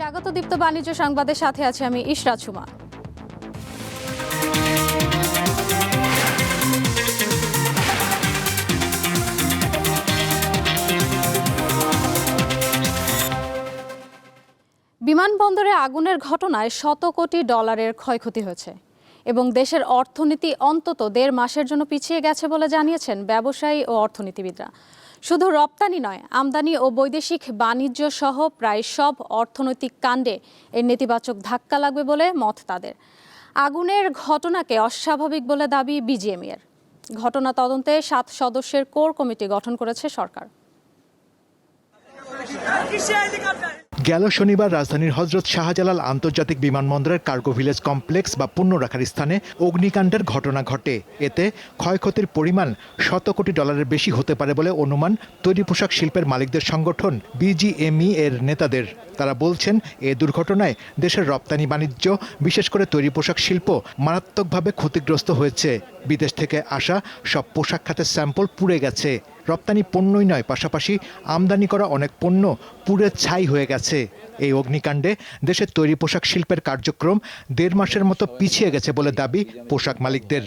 স্বাগত দীপ্ত বাণিজ্য সংবাদের সাথে আছে আমি ইশরাত সুমা বিমানবন্দরে আগুনের ঘটনায় শত কোটি ডলারের ক্ষয়ক্ষতি হয়েছে এবং দেশের অর্থনীতি অন্তত দেড় মাসের জন্য পিছিয়ে গেছে বলে জানিয়েছেন ব্যবসায়ী ও অর্থনীতিবিদরা। শুধু রপ্তানি নয়, আমদানি ও বৈদেশিক বাণিজ্য সহ প্রায় সব অর্থনৈতিক কাণ্ডে এর নেতিবাচক ধাক্কা লাগবে বলে মত তাদের। আগুনের ঘটনাকে অস্বাভাবিক বলে দাবি বিজিএমইয়ের ঘটনা তদন্তে সাত সদস্যের কোর কমিটি গঠন করেছে সরকার। গেল শনিবার রাজধানীর হজরত শাহজালাল আন্তর্জাতিক বিমানবন্দরের কার্গো ভিলেজ কমপ্লেক্স বা পণ্য রাখার স্থানে অগ্নিকাণ্ডের ঘটনা ঘটে। এতে ক্ষয়ক্ষতির পরিমাণ শত কোটি ডলারের বেশি হতে পারে বলে অনুমান তৈরি পোশাক শিল্পের মালিকদের সংগঠন বিজিএমই এর নেতাদের। তারা বলছেন, এ দুর্ঘটনায় দেশের রপ্তানি বাণিজ্য, বিশেষ করে তৈরি পোশাক শিল্প, মারাত্মকভাবে ক্ষতিগ্রস্ত হয়েছে। বিদেশ থেকে আসা সব পোশাক খাতের স্যাম্পল পুড়ে গেছে। রপ্তানি পণ্যই নয়, পাশাপাশি আমদানি করা অনেক পণ্য পুড়ে ছাই হয়ে গেছে। এই অগ্নিকাণ্ডে দেশের তৈরি পোশাক শিল্পের কার্যক্রম দেড় মাসের মতো পিছিয়ে গেছে বলে দাবি পোশাক মালিকদের।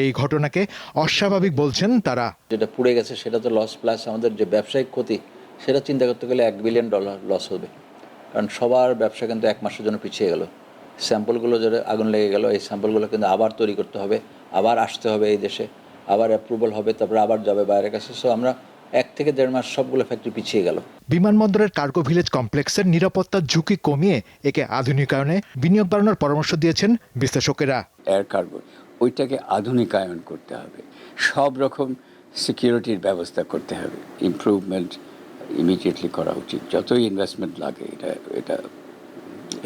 এই ঘটনাকে অস্বাভাবিক বলছেন তারা। যেটা পুড়ে গেছে সেটা তো লস প্লাস আমাদের যে ব্যবসায়িক ক্ষতি, সেটা চিন্তা করতে গেলে এক বিলিয়ন ডলার লস হবে। কারণ সবার ব্যবসা কিন্তু এক মাসের জন্য পিছিয়ে গেল। স্যাম্পলগুলো যেটা আগুন লেগে গেল, এই স্যাম্পলগুলো কিন্তু আবার তৈরি করতে হবে, আবার আসতে হবে এই দেশে। আবার অ্যাপ্রুভাল হবে তারপরে আবার যাবে বাইরের কাছে। সো আমরা এক থেকে দেড় মাস সবগুলো ফ্যাক্টরি পিছিয়ে গেল। বিমানবন্দরের কার্গো ভিলেজ কমপ্লেক্সের নিরাপত্তার ঝুঁকি কমিয়ে একে আধুনিকায়নে বিনিয়োগ বাড়ানোর পরামর্শ দিয়েছেন বিশ্লেষকেরা। এয়ার কার্গো ওইটাকে আধুনিকায়ন করতে হবে। সব রকম সিকিউরিটির ব্যবস্থা করতে হবে। ইমপ্রুভমেন্ট ইমিডিয়েটলি করা উচিত। যতই ইনভেস্টমেন্ট লাগে এটা এটা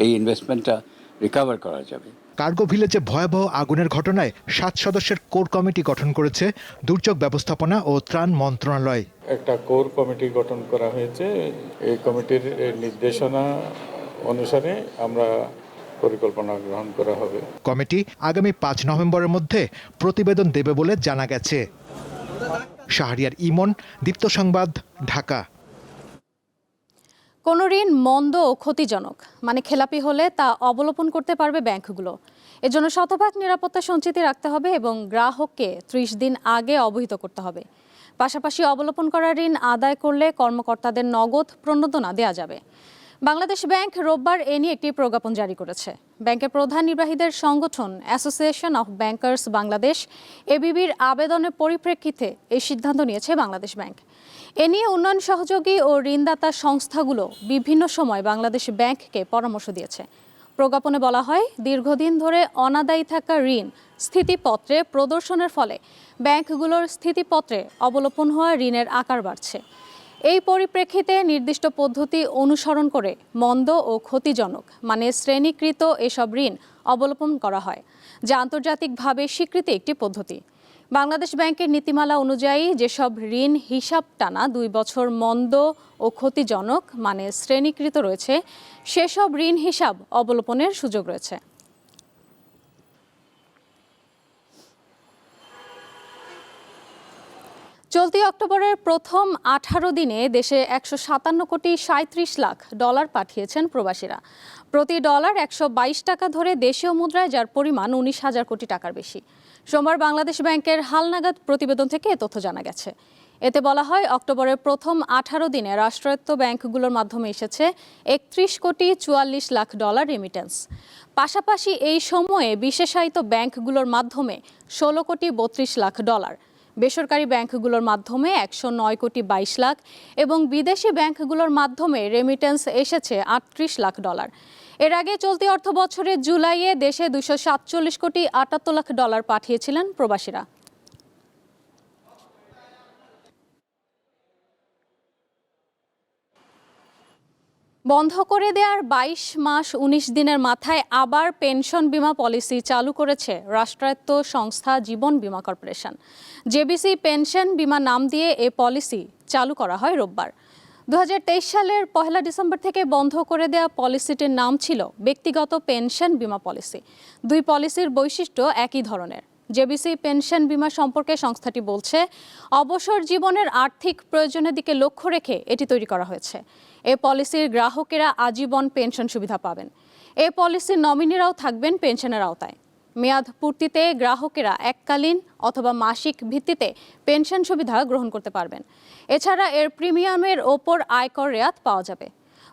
এই ইনভেস্টমেন্টটা রিকভার করা যাবে। কার্গো ভিলেজে ভয়াবহ আগুনের ঘটনায় সাত সদস্যের কোর কমিটি গঠন করেছে দুর্যোগ ব্যবস্থাপনা ও ত্রাণ মন্ত্রণালয়। একটা কোর কমিটি গঠন করা হয়েছে। এই কমিটির নির্দেশনা অনুসারে আমরা পরিকল্পনা গ্রহণ করা হবে। কমিটি আগামী পাঁচ নভেম্বরের মধ্যে প্রতিবেদন দেবে বলে জানা গেছে। শাহরিয়ার ইমন দীপ্ত সংবাদ ঢাকা। কোনো ঋণ মন্দ ও ক্ষতিজনক মানে খেলাপি হলে তা অবলোপন করতে পারবে ব্যাংকগুলো। এজন্য শতভাগ নিরাপত্তা সঞ্চিতি রাখতে হবে এবং গ্রাহককে ত্রিশ দিন আগে অবহিত করতে হবে। পাশাপাশি অবলোপন করা ঋণ আদায় করলে কর্মকর্তাদের নগদ প্রণোদনা দেওয়া যাবে। বাংলাদেশ ব্যাংক রোববার এ নিয়ে একটি প্রজ্ঞাপন জারি করেছে। ব্যাংকের প্রধান নির্বাহীদের সংগঠন অ্যাসোসিয়েশন অফ ব্যাংকার্স বাংলাদেশ এবিবির আবেদনের পরিপ্রেক্ষিতে এই সিদ্ধান্ত নিয়েছে বাংলাদেশ ব্যাংক। এ নিয়ে উন্নয়ন সহযোগী ও ঋণদাতা সংস্থাগুলো বিভিন্ন সময় বাংলাদেশ ব্যাংককে পরামর্শ দিয়েছে। প্রজ্ঞাপনে বলা হয়, দীর্ঘদিন ধরে অনাদায়ী থাকা ঋণ স্থিতিপত্রে প্রদর্শনের ফলে ব্যাংকগুলোর স্থিতিপত্রে অবলোপন হওয়া ঋণের আকার বাড়ছে। এই পরিপ্রেক্ষিতে নির্দিষ্ট পদ্ধতি অনুসরণ করে মন্দ ও ক্ষতিজনক মানে শ্রেণীকৃত এসব ঋণ অবলোপন করা হয়, যা আন্তর্জাতিকভাবে স্বীকৃত একটি পদ্ধতি। বাংলাদেশ ব্যাংকের নীতিমালা অনুযায়ী যেসব ঋণ হিসাব টানা দুই বছর মন্দ ও ক্ষতিজনক মানে শ্রেণীকৃত রয়েছে, সেসব ঋণ হিসাব অবলোপনের সুযোগ রয়েছে। চলতি অক্টোবরের প্রথম আঠারো দিনে দেশে একশো সাতান্ন কোটি সাঁত্রিশ লাখ ডলার পাঠিয়েছেন প্রবাসীরা। প্রতি ডলার একশো বাইশ টাকা ধরে দেশীয় মুদ্রায়, যার পরিমাণ উনিশ হাজার কোটি টাকার বেশি। সোমবার বাংলাদেশ ব্যাংকের হালনাগাদ প্রতিবেদন থেকে এ তথ্য জানা গেছে। এতে বলা হয়, অক্টোবরের প্রথম আঠারো দিনে রাষ্ট্রায়ত্ত ব্যাংকগুলোর মাধ্যমে এসেছে একত্রিশ কোটি চুয়াল্লিশ লাখ ডলার রেমিটেন্স পাশাপাশি এই সময়ে বিশেষায়িত ব্যাংকগুলোর মাধ্যমে ষোলো কোটি বত্রিশ লাখ ডলার, বেসরকারি ব্যাংকগুলোর মাধ্যমে একশো নয় কোটি বাইশ লাখ এবং বিদেশি ব্যাংকগুলোর মাধ্যমে রেমিটেন্স এসেছে আটত্রিশ লাখ ডলার। এর আগে চলতি অর্থ বছরের জুলাইয়ে দেশে দুশো সাতচল্লিশ কোটি আটাত্তর লাখ ডলার পাঠিয়েছিলেন প্রবাসীরা। বন্ধ করে দেওয়ার বাইশ মাস উনিশ দিনের মাথায় আবার পেনশন বীমা পলিসি চালু করেছে রাষ্ট্রায়ত্ত সংস্থা জীবন বীমা কর্পোরেশন। জেবিসি পেনশন বীমা নাম দিয়ে এ পলিসি চালু করা হয় রোববার। দু হাজার তেইশ সালের পহেলা ডিসেম্বর থেকে বন্ধ করে দেওয়া পলিসিটির নাম ছিল ব্যক্তিগত পেনশন বীমা পলিসি। দুই পলিসির বৈশিষ্ট্য একই ধরনের। জেবিসি পেনশন বীমা সম্পর্কে সংস্থাটি বলছে, অবসর জীবনের আর্থিক প্রয়োজনের দিকে লক্ষ্য রেখে এটি তৈরি করা হয়েছে। এ পলিসির গ্রাহকেরা আজীবন পেনশন সুবিধা পাবেন। এ পলিসির নমিনিরাও থাকবেন পেনশনের আওতায়। মেয়াদ পূর্তিতে গ্রাহকেরা এককালীন অথবা মাসিক ভিত্তিতে পেনশন সুবিধা গ্রহণ করতে পারবেন। এছাড়া এর প্রিমিয়ামের ওপর আয়কর রেয়াত পাওয়া যাবে।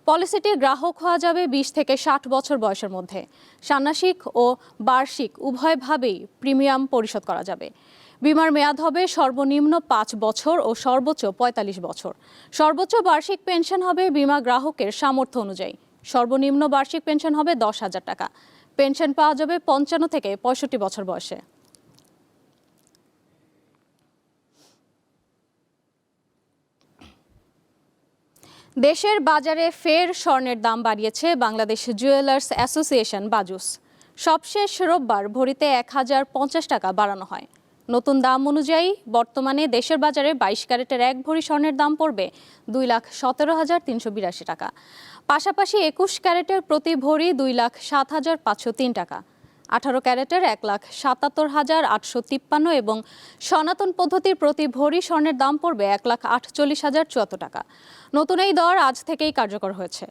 পলিসিটির গ্রাহক হওয়া যাবে বিশ থেকে ষাট বছর বয়সের মধ্যে। ষান্মাসিক ও বার্ষিক উভয়ভাবেই প্রিমিয়াম পরিশোধ করা যাবে। বিমার মেয়াদ হবে সর্বনিম্ন পাঁচ বছর ও সর্বোচ্চ পঁয়তাল্লিশ বছর। সর্বোচ্চ বার্ষিক পেনশন হবে বিমা গ্রাহকের সামর্থ্য অনুযায়ী। সর্বনিম্ন বার্ষিক পেনশন হবে দশ হাজার টাকা। পেনশন পাওয়া যাবে পঞ্চান্ন থেকে পঁয়ষট্টি বছর বয়সে। দেশের বাজারে ফের স্বর্ণের দাম বাড়িয়েছে বাংলাদেশ জুয়েলার্স অ্যাসোসিয়েশন বাজুস। সবশেষ রোববার ভরিতে এক হাজার পঞ্চাশ টাকা বাড়ানো হয়। নতুন দাম অনুযায়ী বর্তমানে দেশের বাজারে বাইশ ক্যারেটের এক ভরি স্বর্ণের দাম পড়বে দুই লাখ সতেরো হাজার তিনশো বিরাশি টাকা। পাশাপাশি একুশ ক্যারেটের প্রতি ভরি দুই লাখ সাত হাজার পাঁচশো তিন টাকা। আঠারো ক্যারেটের এক লাখ সাতাত্তর হাজার আটশো তিপ্পান্ন এবং সনাতন পদ্ধতির প্রতি ভরি স্বর্ণের দাম পড়বে এক লাখ আটচল্লিশ হাজার চুয়াত্তর টাকা। নতুন এই দর আজ থেকেই কার্যকর হয়েছে।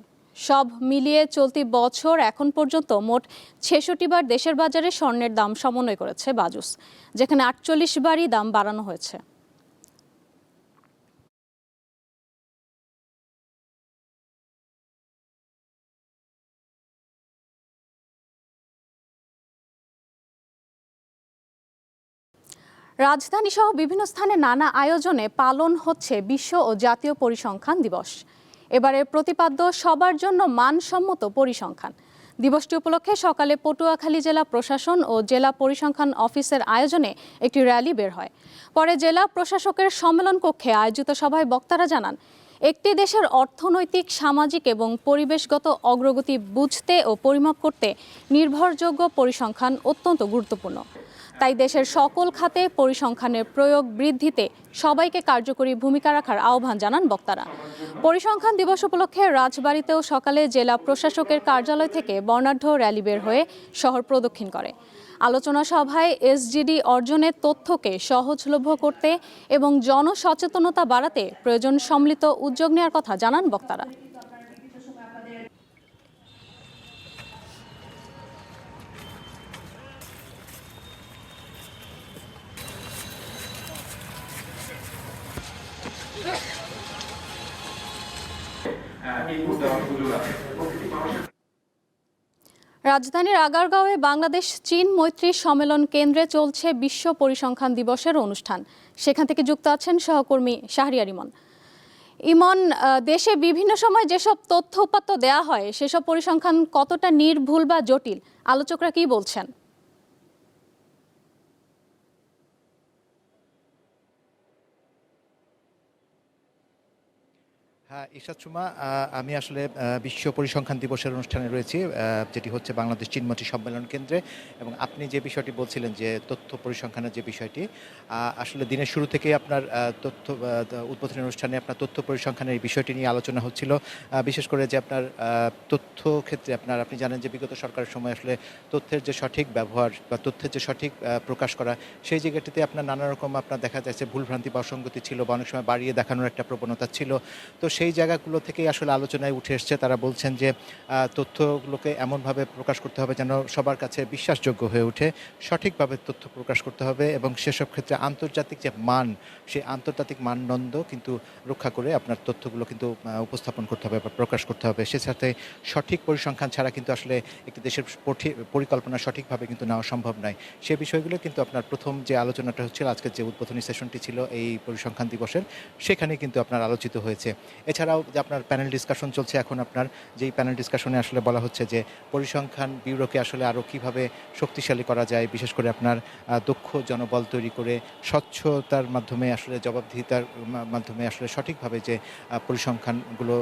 সব মিলিয়ে চলতি বছর এখন পর্যন্ত মোট ছেষট্টি বার দেশের বাজারে স্বর্ণের দাম সমন্বয় করেছে বাজুস, যেখানে আটচল্লিশ বারই দাম বাড়ানো হয়েছে। রাজধানী সহ বিভিন্ন স্থানে নানা আয়োজনে পালন হচ্ছে বিশ্ব ও জাতীয় পরিসংখ্যান দিবস। এবারের প্রতিপাদ্য সবার জন্য মানসম্মত পরিসংখ্যান। দিবসটি উপলক্ষে সকালে পটুয়াখালী জেলা প্রশাসন ও জেলা পরিসংখ্যান অফিসের আয়োজনে একটি র্যালি বের হয়। পরে জেলা প্রশাসকের সম্মেলন কক্ষে আয়োজিত সভায় বক্তারা জানান, একটি দেশের অর্থনৈতিক, সামাজিক এবং পরিবেশগত অগ্রগতি বুঝতে ও পরিমাপ করতে নির্ভরযোগ্য পরিসংখ্যান অত্যন্ত গুরুত্বপূর্ণ। তাই দেশের সকল খাতে পরিসংখ্যানের প্রয়োগ বৃদ্ধিতে সবাইকে কার্যকরী ভূমিকা রাখার আহ্বান জানান বক্তারা। পরিসংখ্যান দিবস উপলক্ষে রাজবাড়িতেও সকালে জেলা প্রশাসকের কার্যালয় থেকে বর্ণাঢ্য র্যালি বের হয়ে শহর প্রদক্ষিণ করে। আলোচনা সভায় এসজিডি অর্জনের তথ্যকে সহজলভ্য করতে এবং জনসচেতনতা বাড়াতে প্রয়োজন সম্মিলিত উদ্যোগ নেওয়ার কথা জানান বক্তারা। রাজধানীর আগারগাঁওয়ে বাংলাদেশ চীন মৈত্রী সম্মেলন কেন্দ্রে চলছে বিশ্ব পরিসংখ্যান দিবসের অনুষ্ঠান। সেখান থেকে যুক্ত আছেন সহকর্মী শাহরিয়ার ইমন। ইমন দেশে বিভিন্ন সময় যেসব তথ্য উপাত্ত দেয়া হয়, সেসব পরিসংখ্যান কতটা নির্ভুল বা জটিল? আলোচকরা কি বলছেন? হ্যাঁ ইশাদ সুমা আমি আসলে বিশ্ব পরিসংখ্যান দিবসের অনুষ্ঠানে রয়েছি যেটি হচ্ছে বাংলাদেশ চিনমতি সম্মেলন কেন্দ্রে। এবং আপনি যে বিষয়টি বলছিলেন যে তথ্য পরিসংখ্যানের যে বিষয়টি আসলে দিনের শুরু থেকেই আপনার তথ্য উদ্বোধনী অনুষ্ঠানে আপনার তথ্য পরিসংখ্যানের এই বিষয়টি নিয়ে আলোচনা হচ্ছিল। বিশেষ করে যে আপনার তথ্য ক্ষেত্রে আপনার, আপনি জানেন যে বিগত সরকারের সময় আসলে তথ্যের যে সঠিক ব্যবহার বা তথ্যের যে সঠিক প্রকাশ করা, সেই জায়গাটিতে আপনার নানা রকম আপনার দেখা যাচ্ছে ভুলভ্রান্তি বা অসঙ্গতি ছিল বা অনেক সময় বাড়িয়ে দেখানোর একটা প্রবণতা ছিল। তো সেই জায়গাগুলো থেকেই আসলে আলোচনায় উঠে এসছে। তারা বলছেন যে তথ্যগুলোকে এমনভাবে প্রকাশ করতে হবে যেন সবার কাছে বিশ্বাসযোগ্য হয়ে ওঠে। সঠিকভাবে তথ্য প্রকাশ করতে হবে এবং সেসব ক্ষেত্রে আন্তর্জাতিক যে মান, সেই আন্তর্জাতিক মানদণ্ড কিন্তু রক্ষা করে আপনার তথ্যগুলো কিন্তু উপস্থাপন করতে হবে বা প্রকাশ করতে হবে। সে সাথে সঠিক পরিসংখ্যান ছাড়া কিন্তু আসলে একটি দেশের পরিকল্পনা সঠিকভাবে কিন্তু নেওয়া সম্ভব নয়। সে বিষয়গুলো কিন্তু আপনার প্রথম যে আলোচনাটা হচ্ছিল, আজকের যে উদ্বোধনী সেশনটি ছিল এই পরিসংখ্যান দিবসের সেখানে কিন্তু আপনার আলোচিত হয়েছে। এছাড়াও যে আপনার প্যানেল ডিসকাশন চলছে এখন আপনার, যেই প্যানেল ডিসকাশনে আসলে বলা হচ্ছে যে পরিসংখ্যান ব্যুরোকে আসলে আরও কীভাবে শক্তিশালী করা যায়, বিশেষ করে আপনার দক্ষ জনবল তৈরি করে স্বচ্ছতার মাধ্যমে আসলে জবাবদিহিতার মাধ্যমে আসলে সঠিকভাবে যে পরিসংখ্যানগুলো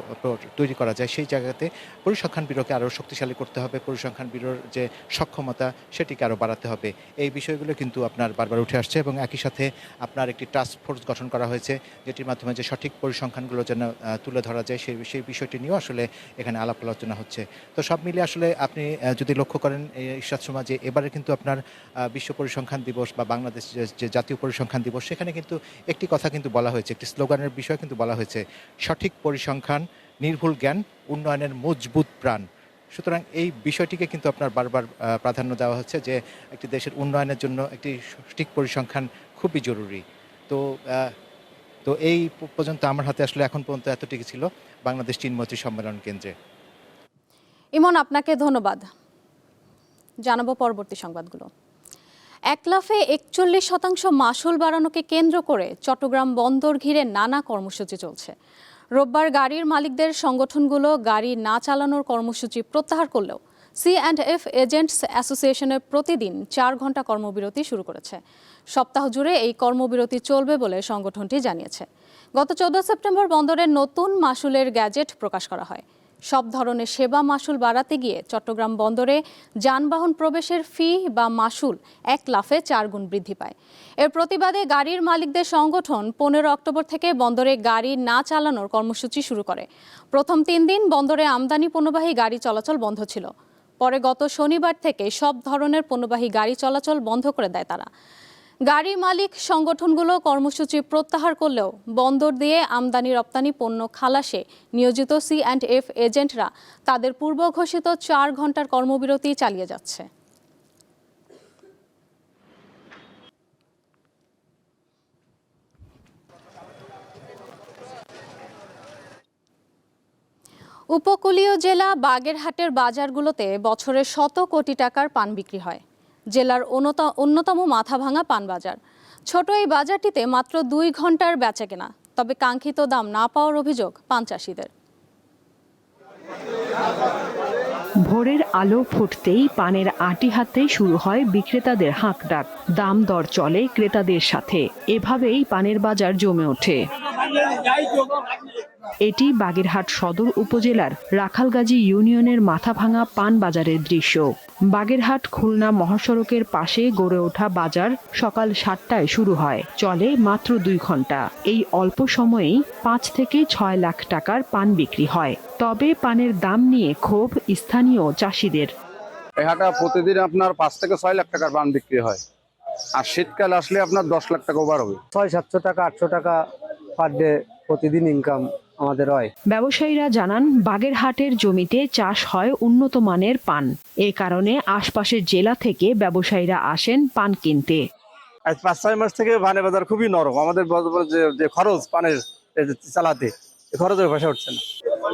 তৈরি করা যায়, সেই জায়গাতে পরিসংখ্যান ব্যুরোকে আরও শক্তিশালী করতে হবে, পরিসংখ্যান ব্যুরোর যে সক্ষমতা সেটিকে আরও বাড়াতে হবে। এই বিষয়গুলো কিন্তু আপনার বারবার উঠে আসছে এবং একই সাথে আপনার একটি টাস্ক ফোর্স গঠন করা হয়েছে, যেটির মাধ্যমে যে সঠিক পরিসংখ্যানগুলো যেন তুলে ধরা যায় সেই সেই বিষয়টি নিয়েও আসলে এখানে আলাপ আলোচনা হচ্ছে। তো সব মিলিয়ে আসলে আপনি যদি লক্ষ্য করেন ঈশ্বর সমাজে এবারে কিন্তু আপনার বিশ্ব পরিসংখ্যান দিবস বা বাংলাদেশ যে- জাতীয় পরিসংখ্যান দিবস, সেখানে কিন্তু একটি কথা কিন্তু বলা হয়েছে, একটি স্লোগানের বিষয় কিন্তু বলা হয়েছে, সঠিক পরিসংখ্যান, নির্ভুল জ্ঞান, উন্নয়নের মজবুত প্রাণ। সুতরাং এই বিষয়টিকে কিন্তু আপনার বারবার প্রাধান্য দেওয়া হচ্ছে যে একটি দেশের উন্নয়নের জন্য একটি সঠিক পরিসংখ্যান খুবই জরুরি। তো তো এই পর্যন্ত আমার হাতে আসলে এখন পর্যন্ত এতটুকু ছিল বাংলাদেশ চিনমৈত্রী সম্মেলন কেন্দ্রে। ইমন, আপনাকে ধন্যবাদ। জানাব পরবর্তী সংবাদগুলো। এক লাফে একচল্লিশ শতাংশ মাসুল বাড়ানোকে কেন্দ্র করে চট্টগ্রাম বন্দর ঘিরে নানা কর্মসূচি চলছে। রোববার গাড়ির মালিকদের সংগঠনগুলো গাড়ি না চালানোর কর্মসূচি প্রত্যাহার করলেও সি অ্যান্ড এফ এজেন্টস অ্যাসোসিয়েশনের প্রতিদিন চার ঘণ্টা কর্মবিরতি শুরু করেছে। সপ্তাহ জুড়ে এই কর্মবিরতি চলবে বলে সংগঠনটি জানিয়েছে। গত চোদ্দ সেপ্টেম্বর বন্দরের নতুন মাসুলের গ্যাজেট প্রকাশ করা হয়। সব ধরনের সেবা মাসুল বাড়াতে গিয়ে চট্টগ্রাম বন্দরে যানবাহন প্রবেশের ফি বা মাসুল এক লাফে চার গুণ বৃদ্ধি পায়। এর প্রতিবাদে গাড়ির মালিকদের সংগঠন পনেরো অক্টোবর থেকে বন্দরে গাড়ি না চালানোর কর্মসূচি শুরু করে। প্রথম তিন দিন বন্দরে আমদানি পণ্যবাহী গাড়ি চলাচল বন্ধ ছিল। পরে গত শনিবার থেকে সব ধরনের পণ্যবাহী গাড়ি চলাচল বন্ধ করে দেয় তারা। গাড়ি মালিক সংগঠনগুলো কর্মসূচি প্রত্যাহার করলেও বন্দর দিয়ে আমদানি রপ্তানি পণ্য খালাসে নিয়োজিত সি অ্যান্ড এফ এজেন্টরা তাদের পূর্ব ঘোষিত চার ঘণ্টার কর্মবিরতি চালিয়ে যাচ্ছে। উপকূলীয় জেলা বাগেরহাটের বাজারগুলোতে বছরে শত কোটি টাকার পান বিক্রি হয়। জেলার অন্যত- অন্যতম মাথাভাঙা পান বাজার ছোট এই বাজারটিতে মাত্র দুই ঘণ্টার বেচা কেনা, তবে কাঙ্ক্ষিত দাম না পাওয়ার অভিযোগ পান চাষিদের। ভোরের আলো ফুটতেই পানের আটি হাতে শুরু হয় বিক্রেতাদের হাঁক ডাক। দাম দর চলে ক্রেতাদের সাথে। এভাবেই পানের বাজার জমে ওঠে। এটি বাগেরহাট সদর উপজেলার রাখালগাজী ইউনিয়নের মাথাভাঙা পান বাজারের দৃশ্য। বাগেরহাট খুলনা মহাসড়কের পাশে গড়ে ওঠা বাজার সকাল সাতটায় শুরু হয় চলে মাত্র দুই ঘণ্টা। এই অল্প সময়েই পাঁচ থেকে ছয় লাখ টাকার পান বিক্রি হয়। তবে পানের দাম নিয়ে ক্ষোভ স্থানীয় চাষিদের। প্রতিদিন আপনার পাঁচ থেকে ছয় লাখ টাকার পান বিক্রি হয়। আর শীতকাল আসলে আপনার দশ লাখ টাকা ওভার হবে। ছয় সাতশো টাকা আটশো টাকা পার ডে প্রতিদিন ইনকাম আমাদের হয়। ব্যবসায়ীরা জানান বাগেরহাটের জমিতে চাষ হয় উন্নত মানের পান। এ কারণে আশপাশের জেলা থেকে ব্যবসায়ীরা আসেন পান কিনতে। আজ পাঁচ ছয় মাস থেকে পানের বাজার খুবই নরম। আমাদের যে যে খরচ পানের চালাতে এই খরচের ভাষা উঠছে না।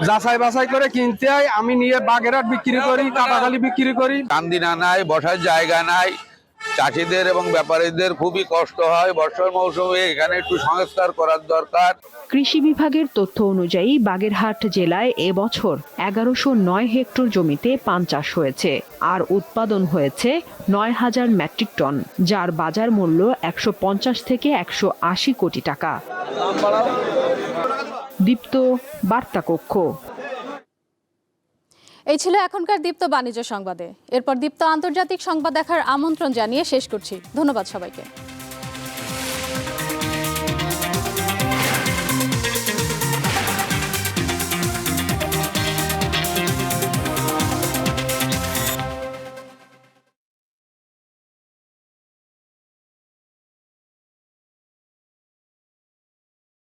যাচাই বাছাই করে কিনতে হয়। আমি নিয়ে বাগেরহাট বিক্রি করি কাটাখালি বিক্রি করি। কান্দিনা নাই বসার জায়গা নাই। চাষিদের এবং ব্যাপারীদের খুবই কষ্ট হয়। বর্ষার মৌসুমে এখানে একটু সংস্কার করার দরকার। কৃষি বিভাগের তথ্য অনুযায়ী বাগেরহাট জেলায় এবছর এগারোশো নয় হেক্টর জমিতে পান চাষ হয়েছে, আর উৎপাদন হয়েছে নয় হাজার মেট্রিক টন, যার বাজার মূল্য একশো পঞ্চাশ থেকে একশো আশি কোটি টাকা। দীপ্ত বার্তা কক্ষ এই ছিল এখনকার দীপ্ত বাণিজ্য সংবাদে। এরপর দীপ্ত আন্তর্জাতিক সংবাদ দেখার আমন্ত্রণ জানিয়ে শেষ করছি। ধন্যবাদ সবাইকে।